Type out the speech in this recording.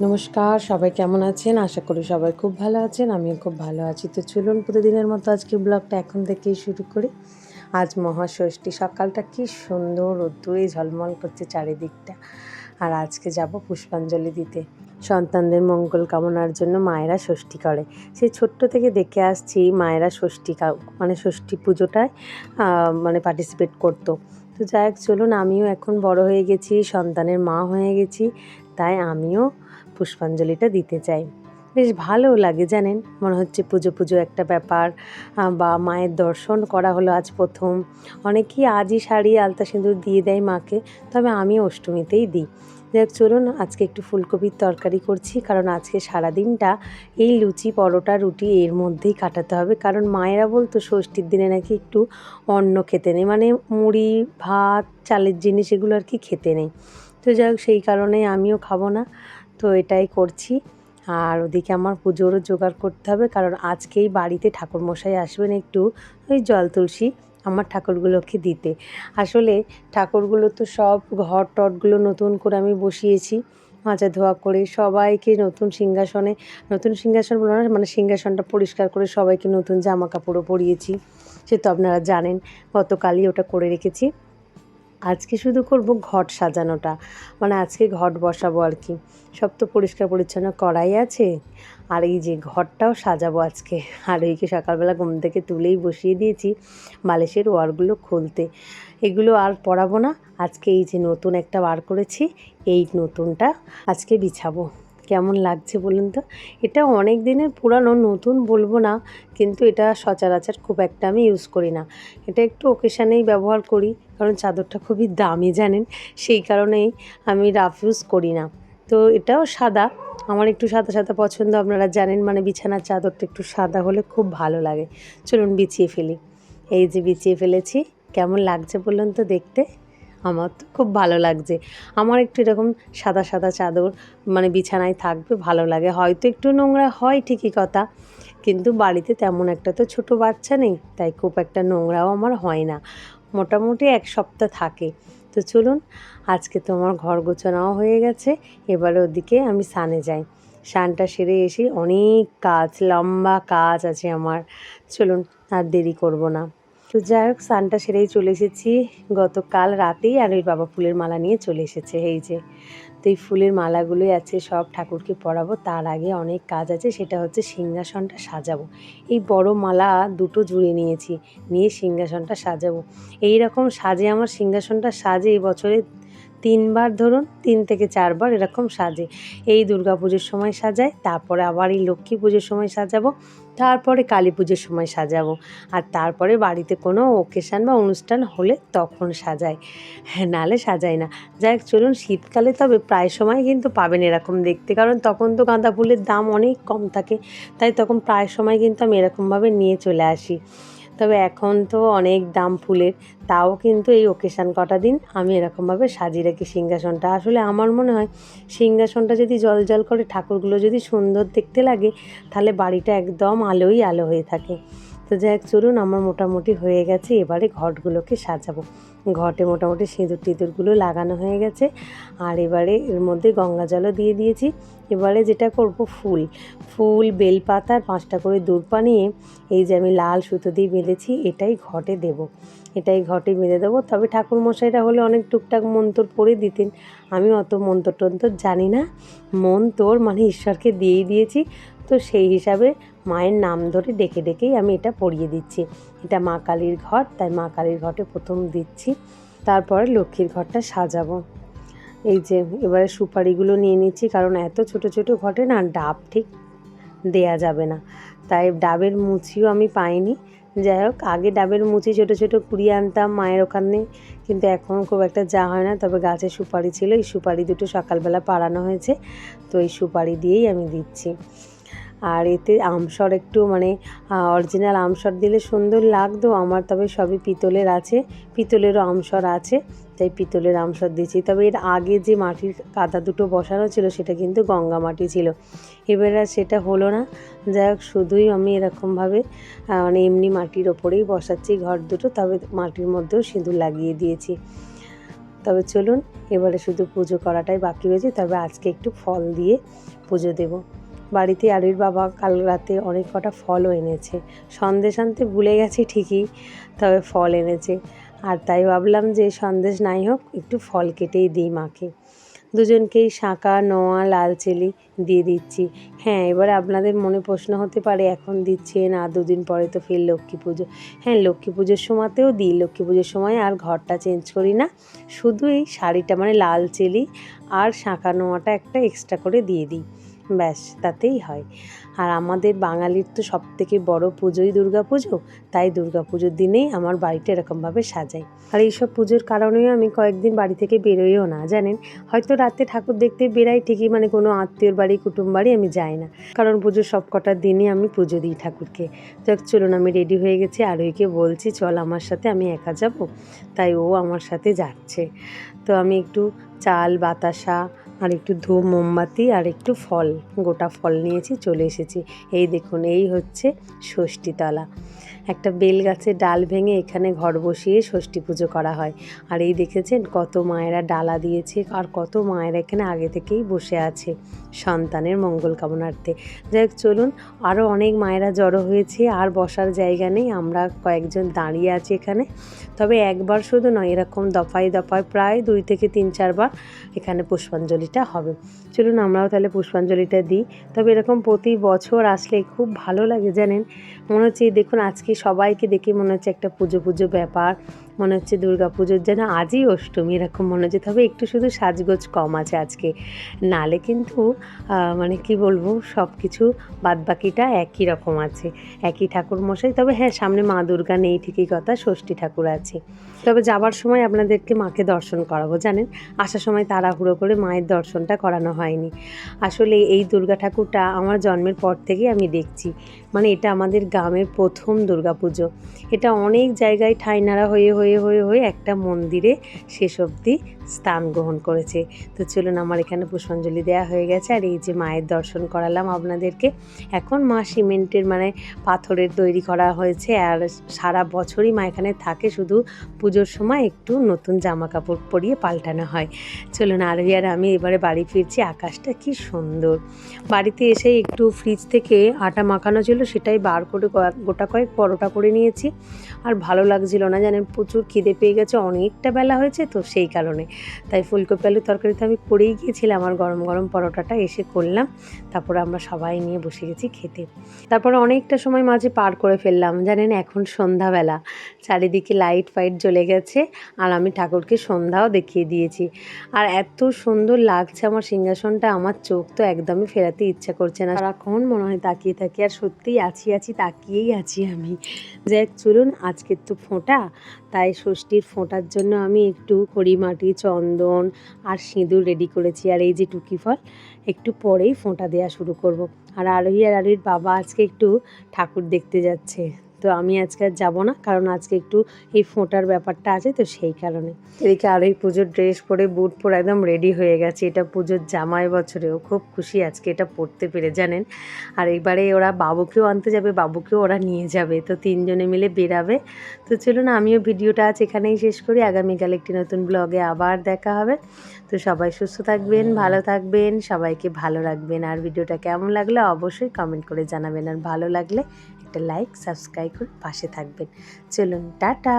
নমস্কার, সবাই কেমন আছেন? আশা করি সবাই খুব ভালো আছেন, আমিও খুব ভালো আছি। তো চলুন প্রতিদিনের মতো আজকে ব্লগটা এখন থেকেই শুরু করি। আজ মহাষষ্ঠী, সকালটা কি সুন্দর, রোদ্দুরে ঝলমল করছে চারিদিকটা। আর আজকে যাব পুষ্পাঞ্জলি দিতে। সন্তানদের মঙ্গল কামনার জন্য মায়েরা ষষ্ঠী করে। সেই ছোট্ট থেকে দেখে আসছি মায়েরা ষষ্ঠী মানে ষষ্ঠী পুজোটায় মানে পার্টিসিপেট করতো। তো যাই হোক, চলুন আমিও এখন বড় হয়ে গেছি, সন্তানের মা হয়ে গেছি। তাই আমিও পুষ্পাঞ্জলিটা দিতে চাই। বেশ ভালো লাগে, জানেন? মনে হচ্ছে পুজো পুজো একটা ব্যাপার বা মায়ের দর্শন করা হলো আজ প্রথম। অনেকেই আজই শাড়ি, আলতা সিঁদুর দিয়ে দেয় মাকে, তবে আমি অষ্টমীতেই দিই। দেখ চলুন, আজকে একটু ফুলকপির তরকারি করছি, কারণ আজকে সারা দিনটা এই লুচি, পরোটা, রুটি এর মধ্যেই কাটাতে হবে। কারণ মায়েরা বলতো, ষষ্ঠীর দিনে নাকি একটু অন্ন খেতে নেই। মানে মুড়ি, ভাত, চালের জিনিস এগুলো আর কি খেতে নেই। তো যাই হোক, সেই কারণে আমিও খাব না। তো এটাই করছি। আর ওদিকে আমার পুজোরও জোগাড় করতে হবে, কারণ আজকেই বাড়িতে ঠাকুরমশাই আসবেন একটু, ওই জল তুলসী আমার ঠাকুরগুলোকে দিতে। আসলে ঠাকুরগুলো তো সব ঘর টটগুলো নতুন করে আমি বসিয়েছি, মাজা ধোয়া করে সবাইকে নতুন সিংহাসনে, নতুন সিংহাসন বলো না মানে সিংহাসনটা পরিষ্কার করে সবাইকে নতুন জামা কাপড়ও পরিয়েছি, সে তো আপনারা জানেন, গতকালই ওটা করে রেখেছি। আজকে শুধু করব ঘট সাজানোটা। মানে আজকে ঘট বসাবো আর কি। সব তো পরিষ্কার পরিচ্ছন্ন করাই আছে। আর এই যে ঘরটাও সাজাবো আজকে। আর এইকে সকালবেলা ঘুম থেকে তুলেই বসিয়ে দিয়েছি মালিশের ওয়ারগুলো খুলতে। এগুলো আর পড়াবো না। আজকে এই যে নতুন একটা বার করেছি, এই নতুনটা আজকে বিছাবো। কেমন লাগছে বলুন তো? এটা অনেক দিনের পুরানো, নতুন বলব না, কিন্তু এটা সচরাচর খুব একটা আমি ইউজ করি না। এটা একটু ওকেশানেই ব্যবহার করি, কারণ চাদরটা খুবই দামি, জানেন? সেই কারণেই আমি রাফ ইউজ করি না। তো এটাও সাদা, আমার একটু সাদা সাদা পছন্দ, আপনারা জানেন মানে বিছানার চাদরটা একটু সাদা হলে খুব ভালো লাগে। চলুন বিছিয়ে ফেলি। এই যে বিছিয়ে ফেলেছি, কেমন লাগছে বলুন তো দেখতে? আমার তো খুব ভালো লাগছে। আমার একটু এরকম সাদা সাদা চাদর মানে বিছানায় থাকবে, ভালো লাগে। হয়তো একটু নোংরা হয়, ঠিকই কথা। কিন্তু বাড়িতে তেমন একটা তো ছোট বাচ্চা নেই, তাই খুব একটা নোংরাও আমার হয় না। মোটামুটি এক সপ্তাহ থাকে। তো চলুন, আজকে তো আমার ঘর গোছানাও হয়ে গেছে। এবারে ওদিকে আমি সানে যাই। সানটা সেরে এসে অনেক কাজ, লম্বা কাজ আছে আমার। চলুন, আর দেরি করব না। তো যাই হোক সানটা সেরেই চলে এসেছি। গতকাল রাতেই আর ওই বাবা ফুলের মালা নিয়ে চলে এসেছে, এই যে। তো এই ফুলের মালাগুলোই আছে, সব ঠাকুরকে পরাবো। তার আগে অনেক কাজ আছে, সেটা হচ্ছে সিংহাসনটা সাজাবো। এই বড় মালা দুটো জুড়ে নিয়েছি, নিয়ে সিংহাসনটা সাজাবো। এই রকম সাজে, আমার সিংহাসনটা সাজে এই বছরে তিনবার ধরুন, তিন থেকে চারবার এরকম সাজে। এই দুর্গা পুজোর সময় সাজায়, তারপরে আবার এই লক্ষ্মী পুজোর সময় সাজাবো। তারপরে কালী পুজোর সময় সাজাবো। আর তারপরে বাড়িতে কোনো ওকেশান বা অনুষ্ঠান হলে তখন সাজাই। হ্যাঁ নালে সাজাই না। যাই চলুন শীতকালে তবে প্রায় সময় কিন্তু পাবেন এরকম দেখতে। কারণ তখন তো গাঁদা ফুলের দাম অনেক কম থাকে। তাই তখন প্রায় সময় কিন্তু আমি এরকমভাবে নিয়ে চলে আসি। তবে এখন তো অনেক দাম ফুলের, তাও কিন্তু এই ওকেশান কটা দিন আমি এরকমভাবে সাজিয়ে রাখি সিংহাসনটা। আসলে আমার মনে হয় সিংহাসনটা যদি জল জল করে ঠাকুরগুলো যদি সুন্দর দেখতে লাগে, তাহলে বাড়িটা একদম আলোই আলো হয়ে থাকে। তো যাই হোক, চলুন আমার মোটামুটি হয়ে গেছে, এবারে ঘটগুলোকে সাজাবো। ঘটে মোটামুটি সিঁদুর টিঁদুরগুলো লাগানো হয়ে গেছে, আর এবারে এর মধ্যে গঙ্গা জলও দিয়ে দিয়েছি। এবারে যেটা করব, ফুল। ফুল বেলপাতার পাঁচটা করে দূর বানিয়ে এই যে আমি লাল সুতো দিয়ে বেঁধেছি, এটাই ঘটে দেব। এটাই ঘটে বেঁধে দেবো। তবে ঠাকুরমশাইরা হলে অনেক টুকটাক মন্তর পড়ে দিতেন। আমি অত মন্তর টন্তর জানি না। মন তোর মানে ঈশ্বরকে দিয়েই দিয়েছি। তো সেই হিসাবে মায়ের নাম ধরে ডেকে ডেকেই আমি এটা পড়িয়ে দিচ্ছি। এটা মা কালীর ঘর তাই মা কালীর ঘটে প্রথম দিচ্ছি। তারপরে লক্ষ্মীর ঘরটা সাজাবো। এই যে এবারে সুপারিগুলো নিয়ে নিচ্ছি, কারণ এত ছোট ছোট ঘটে না, ডাব ঠিক দেয়া যাবে না। তাই ডাবের মুচিও আমি পাইনি। যাই হোক, আগে ডাবের মুচি ছোটো ছোটো কুড়িয়ে আনতাম মায়ের ওখানে, কিন্তু এখন খুব একটা যা হয় না, তবে গাছে সুপারি ছিল, এই সুপারি দুটো সকালবেলা পাড়ানো হয়েছে, তো এই সুপারি দিয়েই আমি দিচ্ছি। আর এতে আমসর একটু মানে অরিজিনাল আমসর দিলে সুন্দর লাগতো। আমার তবে সবই পিতলের আছে, পিতলেরও আমসর আছে, তাই পিতলের আমসর দিয়েছি। তবে এর আগে যে মাটির কাদা দুটো বসানো ছিল, সেটা কিন্তু গঙ্গা মাটি ছিল। এবার আর সেটা হলো না। যাই হোক, শুধুই আমি এরকমভাবে মানে এমনি মাটির ওপরেই বসাচ্ছি ঘর দুটো, তবে মাটির মধ্যেও সিঁদুর লাগিয়ে দিয়েছি। তবে চলুন, এবারে শুধু পুজো করাটাই বাকি রয়েছে। তবে আজকে একটু ফল দিয়ে পুজো দেব। বাড়িতে আলুর বাবা কাল রাতে অনেক কটা ফলও এনেছে। সন্দেশ আনতে ভুলে গেছি ঠিকই, তবে ফল এনেছে। আর তাই ভাবলাম যে সন্দেশ নাই হোক, একটু ফল কেটেই দিই মাকে। দুজনকেই শাঁকা নোয়া, লাল চিলি দিয়ে দিচ্ছি। হ্যাঁ এবার আপনাদের মনে প্রশ্ন হতে পারে, এখন দিচ্ছে না, দুদিন পরে তো ফের লক্ষ্মী পুজো। হ্যাঁ লক্ষ্মী পুজোর সময়তেও দিই, লক্ষ্মী পুজোর সময় আর ঘরটা চেঞ্জ করি না। শুধু এই শাড়িটা মানে লাল চেলি আর শাঁকা নোয়াটা একটা এক্সট্রা করে দিয়ে দিই। ব্যাস, তাতেই হয়। আর আমাদের বাঙালির তো সব থেকে বড় পুজোই দুর্গা পুজো, তাই দুর্গা পুজোর দিনেই আমার বাড়িটা এরকমভাবে সাজাই। আর এইসব পুজোর কারণেও আমি কয়েকদিন বাড়ি থেকে বেরোইও না, জানেন? হয়তো রাতে ঠাকুর দেখতে বেরাই ঠিকই মানে কোনো আত্মীয়র বাড়ি, কুটুম বাড়ি আমি যাই না। কারণ পুজোর সব কটার দিনই আমি পুজো দিই ঠাকুরকে। যাক, চলুন, আমি রেডি হয়ে গেছি আর ওইকে বলছি, চল আমার সাথে, আমি একা যাব। তাই ও আমার সাথে যাচ্ছে। তো আমি একটু চাল, বাতাসা আর একটু ধূপ, মোমবাতি আর একটু ফল, গোটা ফল নিয়েছি, চলে এসেছি। এই দেখুন, এই হচ্ছে ষষ্ঠীতলা। একটা বেল গাছের ডাল ভেঙে এখানে ঘর বসিয়ে ষষ্ঠী পুজো করা হয়। আর এই দেখেছেন কত মায়েরা ডালা দিয়েছে আর কত মায়েরা এখানে আগে থেকেই বসে আছে সন্তানের মঙ্গল কামনার্থে। যাই হোক, চলুন আরও অনেক মায়েরা জড়ো হয়েছে আর বসার জায়গা নেই, আমরা কয়েকজন দাঁড়িয়ে আছি এখানে। তবে একবার শুধু নয়, এরকম দফায় দফায় প্রায় দুই থেকে তিন চারবার এখানে পুষ্পাঞ্জলিটা হবে। চলুন, আমরাও তাহলে পুষ্পাঞ্জলিটা দিই। তবে এরকম প্রতি বছর আসলে খুব ভালো লাগে জানেন? মনে হচ্ছে, দেখুন, আজকে সবাইকে দেখে মনে হচ্ছে একটা পুজো পুজো ব্যাপার। মনে হচ্ছে দুর্গা পুজোর যেন আজই অষ্টমী, এরকম মনে হচ্ছে। তবে একটু শুধু সাজগোজ কম আছে আজকে। নালে কিন্তু মানে কি বলব সব কিছু বাদবাকিটা একই রকম আছে। একই ঠাকুর মশাই তবে হ্যাঁ সামনে মা দুর্গা নেই, ঠিকই কথা, ষষ্ঠী ঠাকুর আছে। তবে যাবার সময় আপনাদেরকে মাকে দর্শন করাবো, জানেন? আসার সময় তাড়াহুড়ো করে মায়ের দর্শনটা করানো হয়নি। আসলে এই দুর্গা ঠাকুরটা আমার জন্মের পর থেকেই আমি দেখছি। মানে এটা আমাদের গ্রামের প্রথম দুর্গা পুজো এটা অনেক জায়গায় ঠাইনারা হয়ে হয়ে হয়ে হয়ে হয়ে একটা মন্দিরে শেষ অবধি স্থান গ্রহণ করেছে। তো চলুন আমার এখানে পুষ্পাঞ্জলি দেওয়া হয়ে গেছে। আর এই যে মায়ের দর্শন করালাম আপনাদেরকে। এখন মা সিমেন্টের মানে পাথরের তৈরি করা হয়েছে। আর সারা বছরই মা এখানে থাকে। শুধু পুজোর সময় একটু নতুন জামা কাপড় পরিয়ে পাল্টানো হয়। চলুন আরবি আর আমি এবারে বাড়ি ফিরছি। আকাশটা কি সুন্দর। বাড়িতে এসে একটু ফ্রিজ থেকে আটা মাখানো ছিল। সেটাই বার করে গোটা কয়েক পরোটা করে নিয়েছি। আর ভালো লাগছিল না জানেন? প্রচুর খিদে পেয়ে গেছে, অনেকটা বেলা হয়েছে তো সেই কারণে। তাই ফুলকপি আলুর তরকারি তো আমি করেই গিয়েছিলাম, আর গরম গরম পরোটাটা এসে করলাম। তারপরে আমরা সবাই নিয়ে বসে গেছি খেতে। তারপরে অনেকটা সময় মাঝে পার করে ফেললাম, জানেন এখন সন্ধ্যাবেলা। চারিদিকে লাইট ফাইট জ্বলে গেছে, আর আমি ঠাকুরকে সন্ধ্যাও দেখিয়ে দিয়েছি। আর এত সুন্দর লাগছে আমার সিংহাসনটা, আমার চোখ তো একদমই ফেরাতে ইচ্ছা করছে না। সারাক্ষণ মনে হয় তাকিয়ে থাকি, আর সত্যিই আছি আছি, তাকিয়েই আছি আমি। যাই চলুন আজকের তো ফোঁটা। তাই ষষ্ঠীর ফোঁটার জন্য আমি একটু খড়িমাটি চন্দন আর সিঁদুর রেডি করেছি আর এই যে টুকি ফল, একটু পরেই ফোঁটা দেওয়া শুরু করব। আর আলহী আর আরোহীর বাবা আজকে একটু ঠাকুর দেখতে যাচ্ছে তো আমি আজকে আর যাব না, কারণ আজকে একটু এই ফোঁটার ব্যাপারটা আছে তো সেই কারণে। এদিকে আরোহী পুজোর ড্রেস পরে, বুট পরে একদম রেডি হয়ে গেছে, এটা পুজোর জামাই বছরেও খুব খুশি আজকে এটা পরতে পেরে, জানেন? আর এবারে ওরা বাবুকেও আনতে যাবে, বাবুকেও ওরা নিয়ে যাবে, তো তিনজনে মিলে বেরাবে। তো চলুন আমিও ভিডিওটা আজ এখানেই শেষ করি, আগামীকাল একটি নতুন ব্লগে আবার দেখা হবে। তো সবাই সুস্থ থাকবেন, ভালো থাকবেন, সবাইকে ভালো রাখবেন, আর ভিডিওটা কেমন লাগল অবশ্যই কমেন্ট করে জানাবেন, আর ভালো লাগলে একটা লাইক সাবস্ক্রাইব করে পাশে থাকবেন। চলুন টাটা!